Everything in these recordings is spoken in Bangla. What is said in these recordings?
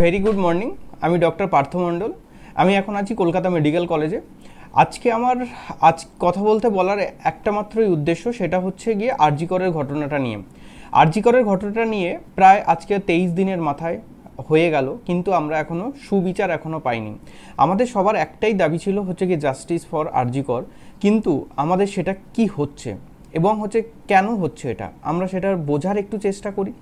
ভেরি গুড মর্নিং আমি ডক্টর পার্থ মণ্ডল। আমি এখন আছি কলকাতা মেডিকেল কলেজে। আজকে আমার, আজ কথা বলতে বলার একটা মাত্রই উদ্দেশ্য সেটা হচ্ছে গিয়ে আরজিকরের ঘটনাটা নিয়ে। আরজিকরের ঘটনাটা নিয়ে প্রায় আজকে তেইশ দিনের মাথায় হয়ে গেল, কিন্তু আমরা এখনও সুবিচার এখনও পাইনি। আমাদের সবার একটাই দাবি ছিল হচ্ছে গিয়ে জাস্টিস ফর আরজিকর কিন্তু আমাদের সেটা কি হচ্ছে? এবং হচ্ছে কেন হচ্ছে এটা? আমরা সেটা বোঝার একটু চেষ্টা করি।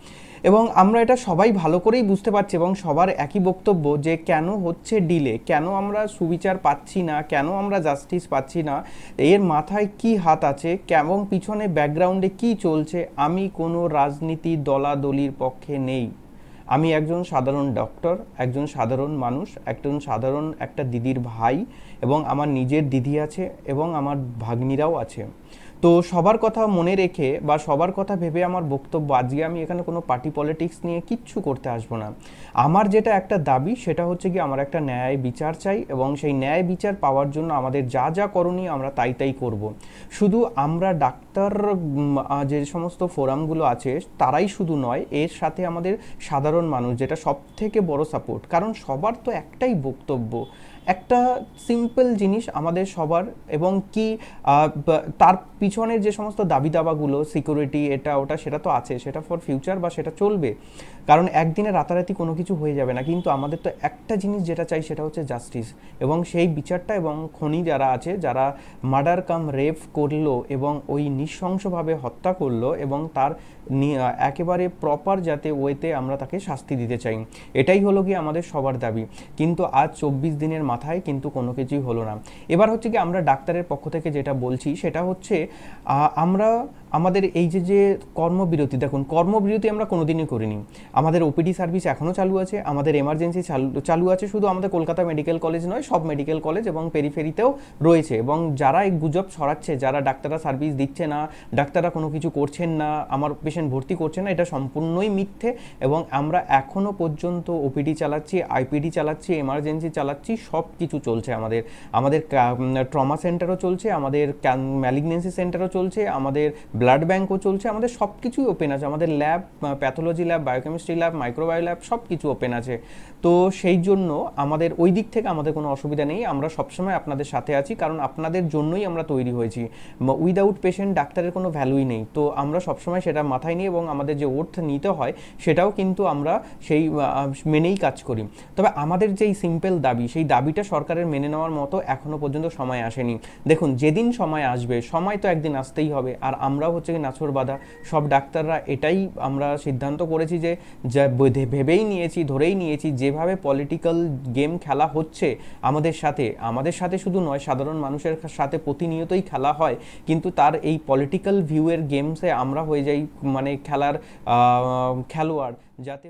এবং আমরা এটা সবাই ভালো করেই বুঝতে পারছি এবং সবার একই বক্তব্য যে কেন হচ্ছে ডিলে কেন আমরা সুবিচার পাচ্ছি না? কেন আমরা জাস্টিস পাচ্ছি না? এর মাথায় কি হাত আছে? কেমন পিছনে ব্যাকগ্রাউন্ডে কি চলছে? আমি কোনো রাজনীতি দলাদলির পক্ষে নেই। আমি একজন সাধারণ ডক্টর একজন সাধারণ মানুষ, একজন সাধারণ একটা দিদির ভাই এবং আমার নিজের দিদি আছে এবং আমার ভাগ্নিরাও আছে। তো সবার কথা মনে রেখে বা সবার কথা ভেবে আমার বক্তব্য, আজকে আমি এখানে কোনো পার্টি পলিটিক্স নিয়ে কিচ্ছু করতে আসব না। আমার যেটা একটা দাবি, সেটা হচ্ছে কি আমার একটা ন্যায় বিচার চাই এবং সেই ন্যায় বিচার পাওয়ার জন্য আমাদের যা যা করণীয় আমরা তাই তাই করব। শুধু আমরা ডাক্তার যে সমস্ত ফোরামগুলো আছে, তারাই শুধু নয়, এর সাথে আমাদের সাধারণ মানুষ, যেটা সব থেকে বড় সাপোর্ট কারণ সবার তো একটাই বক্তব্য একটা সিম্পল জিনিস আমাদের সবার এবং কি তার পিছনের যে সমস্ত দাবি দাবাগুলো সিকিউরিটি এটা, ওটা, সেটা তো আছে, সেটা ফর ফিউচার বা সেটা চলবে। কারণ একদিনে রাতারাতি কোনো কিছু হয়ে যাবে না, কিন্তু আমাদের তো একটা জিনিস যেটা চাই সেটা হচ্ছে জাস্টিস এবং সেই বিচারটা এবং খনি যারা আছে, যারা মার্ডার কাম রেপ করল এবং ওই নৃশংসভাবে হত্যা করল এবং তার একেবারে প্রপার যাতে ওয়েতে আমরা তাকে শাস্তি দিতে চাই। এটাই হলো কি আমাদের সবার দাবি। কিন্তু আজ চব্বিশ দিনের মাথায়, কিন্তু কোনো কিছুই হলো না। এবার হচ্ছে কি আমরা ডাক্তারের পক্ষ থেকে যেটা বলছি, সেটা হচ্ছে আমরা, আমাদের এই যে যে কর্মবিরতি, দেখুন, কর্মবিরতি আমরা কোনোদিনই করিনি। আমাদের ওপিডি সার্ভিস এখনও চালু আছে, আমাদের এমার্জেন্সি চালু চালু আছে, শুধু আমাদের কলকাতা মেডিকেল কলেজ নয়, সব মেডিকেল কলেজ এবং পেরিফেরিতেও রয়েছে এবং যারা এই গুজব ছড়াচ্ছে, যারা ডাক্তাররা সার্ভিস দিচ্ছে না, ডাক্তাররা কোনো কিছু করছেন না, আমার পেশেন্ট ভর্তি করছে না, এটা সম্পূর্ণই মিথ্যে এবং আমরা এখনও পর্যন্ত ওপিডি চালাচ্ছি, আইপিডি চালাচ্ছি, এমার্জেন্সি চালাচ্ছি, সব কিছু চলছে। আমাদের আমাদের ট্রমা সেন্টারও চলছে, আমাদের ম্যালিগনেন্সি সেন্টারও চলছে, আমাদের ব্লাড ব্যাঙ্কও চলছে, আমাদের সব কিছুই ওপেন আছে। আমাদের lab pathology lab, biochemistry lab, microbio lab সব কিছু ওপেন আছে। তো সেই জন্য আমাদের ওই দিক থেকে আমাদের কোনো অসুবিধা নেই। আমরা সবসময় আপনাদের সাথে আছি, কারণ আপনাদের জন্যই আমরা তৈরি হয়েছি। উইদাউট পেশেন্ট ডাক্তারের কোনো ভ্যালুই নেই। তো আমরা সবসময় সেটা মাথায় নিই এবং আমাদের যে ওর্থ নিতে হয়, সেটাও কিন্তু আমরা সেই মেনেই কাজ করি। তবে আমাদের যেই সিম্পল দাবি, সেই দাবিটা সরকারের মেনে নেওয়ার মতো এখনও পর্যন্ত সময় আসেনি। দেখুন, যেদিন সময় আসবে, সময় তো একদিন আসতেই হবে। আর আমরাও হচ্ছে কি নাছর বাধা। সব ডাক্তাররা এটাই আমরা সিদ্ধান্ত করেছি যে ভেবেই নিয়েছি, ধরেই নিয়েছি, যেভাবে পলিটিক্যাল গেম খেলা হচ্ছে আমাদের সাথে আমাদের সাথে শুধু নয়, সাধারণ মানুষের সাথে প্রতিনিয়তই খেলা হয়। কিন্তু তার এই পলিটিক্যাল ভিউয়ের গেমসে আমরা হয়ে যাই মানে খেলার খেলোয়াড়, যাতে